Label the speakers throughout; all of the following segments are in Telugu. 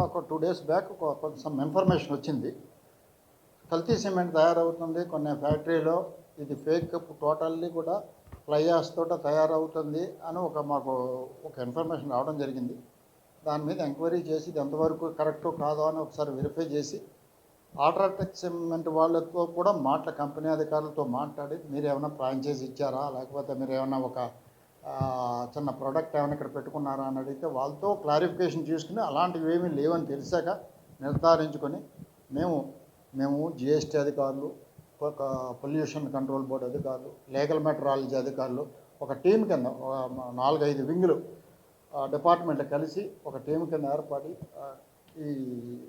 Speaker 1: మాకు టూ డేస్ బ్యాక్ సమ్ కొంచెం ఇన్ఫర్మేషన్ వచ్చింది. కల్తీ సిమెంట్ తయారవుతుంది కొన్ని ఫ్యాక్టరీలో ఇది ఫేక్ టోటల్లీ కూడా ఫ్లై తోట తయారవుతుంది అని ఒక మాకు ఒక ఇన్ఫర్మేషన్ రావడం జరిగింది. దాని మీద ఎంక్వైరీ చేసి ఇది ఎంతవరకు కరెక్ట్ కాదో అని ఒకసారి వెరిఫై చేసి ఆల్ట్రాటెక్ సిమెంట్ వాళ్ళతో కూడా మాట్లా కంపెనీ అధికారులతో మాట్లాడి మీరు ఏమైనా ఫ్రాంచైజ్ ఇచ్చారా? లేకపోతే మీరు ఏమైనా ఒక చిన్న ప్రోడక్ట్ ఏమైనా ఇక్కడ పెట్టుకున్నారా అని అడిగితే వాళ్ళతో క్లారిఫికేషన్ తీసుకుని అలాంటివి ఏమీ లేవని తెలిసాక నిర్ధారించుకొని మేము మేము జిఎస్టీ అధికారులు పొల్యూషన్ కంట్రోల్ బోర్డు అధికారులు లీగల్ మెట్రాలజీ అధికారులు ఒక టీం కింద నాలుగైదు వింగులు డిపార్ట్మెంట్ కలిసి ఒక టీం కింద ఏర్పడి ఈ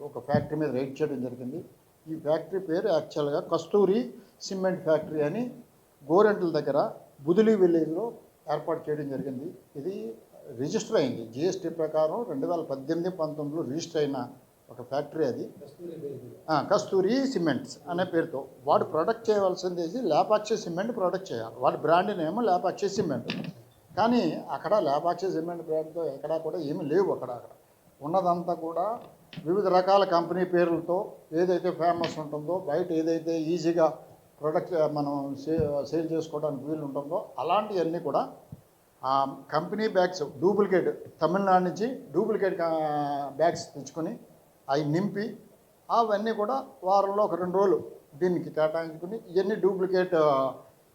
Speaker 1: ఒక ఫ్యాక్టరీ మీద రైడ్ చేయడం జరిగింది. ఈ ఫ్యాక్టరీ పేరు యాక్చువల్గా కస్తూరి సిమెంట్ ఫ్యాక్టరీ అని గోరెంట్ల దగ్గర బుదిలి విలేజ్లో ఏర్పాటు చేయడం జరిగింది. ఇది రిజిస్టర్ అయింది. జిఎస్టీ ప్రకారం రెండు వేల పద్దెనిమిది పంతొమ్మిదిలో రిజిస్టర్ అయిన ఒక ఫ్యాక్టరీ అది.
Speaker 2: కస్తూరి
Speaker 1: సిమెంట్స్ అనే పేరుతో. వాడు ప్రొడక్ట్ చేయవలసింది లేపాక్షి సిమెంట్ ప్రొడక్ట్ చేయాలి. వాడి బ్రాండ్ నేమో లేపాక్షి సిమెంట్. కానీ అక్కడ లేపాక్షి సిమెంట్ బ్రాండ్తో ఎక్కడా కూడా ఏమీ లేవు అక్కడ అక్కడ. ఉన్నదంతా కూడా వివిధ రకాల కంపెనీ పేర్లతో ఏదైతే ఫేమస్ ఉంటుందో బయట ఏదైతే ఈజీగా ప్రొడక్ట్ మనం సే సేల్ చేసుకోవడానికి వీలు ఉంటుందో అలాంటివన్నీ కూడా ఆ కంపెనీ బ్యాగ్స్ డూప్లికేట్ తమిళనాడు నుంచి డూప్లికేట్ బ్యాగ్స్ తెచ్చుకొని అవి నింపి అవన్నీ కూడా వారంలో ఒక రెండు రోజులు దీనికి కేటాయించుకుని ఇవన్నీ డూప్లికేట్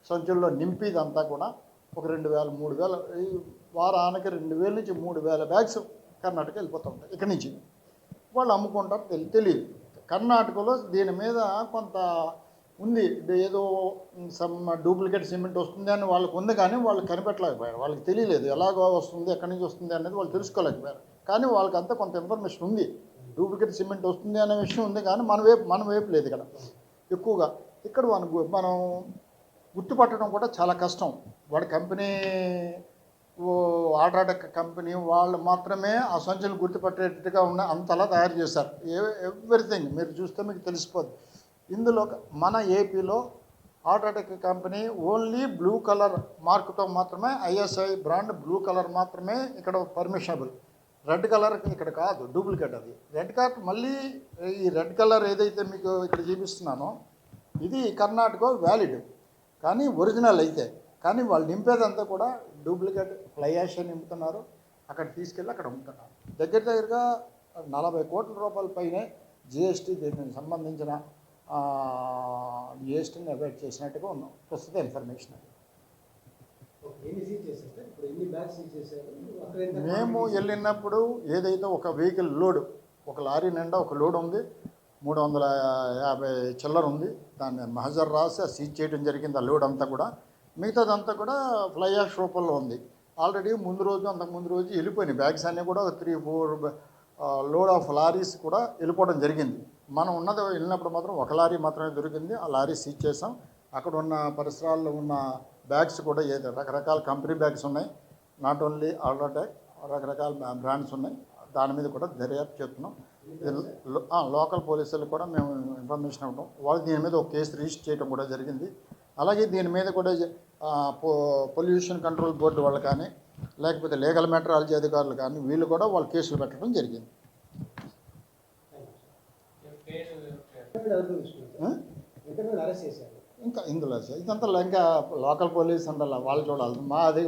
Speaker 1: సంచుల్లో నింపి ఇదంతా కూడా ఒక రెండు వేల మూడు వేల ఈ వారానికి రెండు వేల నుంచి మూడు వేల బ్యాగ్స్ కర్ణాటక వెళ్ళిపోతూ ఉంటాయి ఇక్కడి నుంచి. వాళ్ళు అమ్ముకుంటారు తెలి తెలియదు కర్ణాటకలో దీని మీద కొంత ఉంది. ఏదో సమ్ డూప్లికేట్ సిమెంట్ వస్తుంది అని వాళ్ళకి ఉంది కానీ వాళ్ళు కనిపెట్టలేకపోయారు. వాళ్ళకి తెలియలేదు. ఎలాగో వస్తుంది ఎక్కడి నుంచి వస్తుంది అనేది వాళ్ళు తెలుసుకోలేకపోయారు. కానీ వాళ్ళకి అంతా కొంత ఇన్ఫర్మేషన్ ఉంది. డూప్లికేట్ సిమెంట్ వస్తుంది అనే విషయం ఉంది కానీ మన వైపు మన వైపు లేదు ఇక్కడ. ఎక్కువగా ఇక్కడ మన మనం గుర్తుపట్టడం కూడా చాలా కష్టం. వాడి కంపెనీ ఓ ఆల్ట్రాటెక్ కంపెనీ వాళ్ళు మాత్రమే ఆ సంచులు గుర్తుపట్టేటట్టుగా ఉన్న అంతలా తయారు చేశారు. ఏ ఎవ్రీథింగ్ మీరు చూస్తే మీకు తెలిసిపోద్ది. ఇందులో మన ఏపీలో Autotech company only blue colour మార్కుతో మాత్రమే ఐఎస్ఐ బ్రాండ్ బ్లూ కలర్ మాత్రమే ఇక్కడ పర్మిషనబుల్ రెడ్ కలర్ ఇక్కడ కాదు డూప్లికేట్ అది. రెడ్ కలర్ మళ్ళీ ఈ రెడ్ కలర్ ఏదైతే మీకు ఇక్కడ చూపిస్తున్నానో ఇది కర్ణాటక వ్యాలిడ్. కానీ ఒరిజినల్ అయితే కానీ వాళ్ళు నింపేదంతా కూడా డూప్లికేట్ ఫ్లై యాష్ నింపుతున్నారు. అక్కడ తీసుకెళ్ళి అక్కడ అమ్ముతున్నారు. దగ్గర దగ్గరగా నలభై కోట్ల రూపాయల పైనే జిఎస్టీ దీనికి సంబంధించిన జిఎస్టీని అవాయిడ్ చేసినట్టుగా ఉన్నాం. ప్రస్తుత ఇన్ఫర్మేషన్ అది. మేము వెళ్ళినప్పుడు ఏదైతే ఒక వెహికల్ లోడ్ ఒక లారీ నిండా ఒక లోడ్ ఉంది. మూడు వందల యాభై చిల్లర ఉంది. దాన్ని మహజర్ రాసి ఆ సీజ్ చేయడం జరిగింది ఆ లోడ్ అంతా కూడా. మిగతాదంతా కూడా ఫ్లై యాష్ రూపంలో ఉంది. ఆల్రెడీ ముందు రోజు అంతకు ముందు రోజు వెళ్ళిపోయినాయి. బ్యాగ్స్ అన్నీ కూడా three four load of lorries కూడా వెళ్ళిపోవడం జరిగింది. మనం ఉన్నది వెళ్ళినప్పుడు మాత్రం ఒక లారీ మాత్రమే దొరికింది. ఆ లారీ సీజ్ చేసాం అక్కడ ఉన్న పరిసరాల్లో ఉన్న బ్యాగ్స్ కూడా ఏదో రకరకాల కంపెనీ బ్యాగ్స్ ఉన్నాయి. నాట్ ఓన్లీ ఆల్ట్రాటెక్ రకరకాల బ్రాండ్స్ ఉన్నాయి. దాని మీద కూడా దర్యాప్తు చేస్తున్నాం. లోకల్ పోలీసులు కూడా మేము ఇన్ఫర్మేషన్ ఇవ్వడం వాళ్ళు దీని మీద ఒక కేసు రిజిస్టర్ చేయడం కూడా జరిగింది. అలాగే దీని మీద కూడా పొల్యూషన్ కంట్రోల్ బోర్డు వాళ్ళు కానీ లేకపోతే లీగల్ మెటరాలజీ అధికారులు కానీ వీళ్ళు కూడా వాళ్ళు కేసులు పెట్టడం జరిగింది. ఇంకా ఇందులో ఇదంతా ఇంకా లోకల్ పోలీస్ ఉండాలి వాళ్ళు చూడాలి మా అది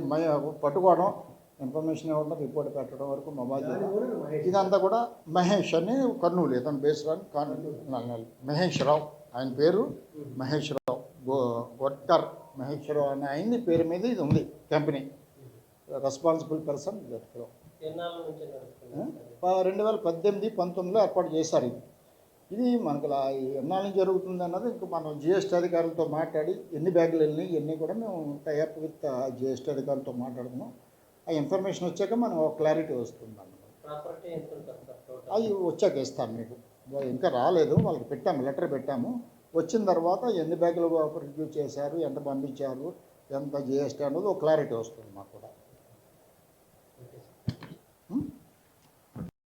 Speaker 1: పట్టుకోవడం ఇన్ఫర్మేషన్ ఇవ్వడం రిపోర్ట్ పెట్టడం వరకు మా బాధ్యత ఇదంతా కూడా మహేష్ అని కర్నూలు ఇతను ఆన్ కర్నూలు మహేష్ రావు ఆయన పేరు మహేష్ రావు. గో గొట్టర్ మహేష్ రావు అనే ఆయన పేరు మీద ఇది ఉంది కంపెనీ రెస్పాన్సిబుల్ పర్సన్ గొట్టర్. రెండు వేల పద్దెనిమిది పంతొమ్మిదిలో ఏర్పాటు చేశారు ఇది. ఇది మనకు ఎన్నాళ్ళ జరుగుతుంది అన్నది ఇంకా మనం జిఎస్టీ అధికారులతో మాట్లాడి ఎన్ని బ్యాగులు వెళ్ళినాయి ఇవన్నీ కూడా మేము టైఅప్ విత్ జిఎస్టీ అధికారులతో మాట్లాడుతున్నాం ఆ ఇన్ఫర్మేషన్ వచ్చాక మనం ఒక క్లారిటీ వస్తుంది అవి వచ్చాక ఇస్తాను మీకు. ఇంకా రాలేదు వాళ్ళకి పెట్టాము లెటర్ పెట్టాము. వచ్చిన తర్వాత ఎన్ని బ్యాగులు ప్రొడ్యూస్ చేశారు ఎంత పంపించారు ఎంత జిఎస్టీ అన్నది ఒక క్లారిటీ వస్తుంది మాకు కూడా.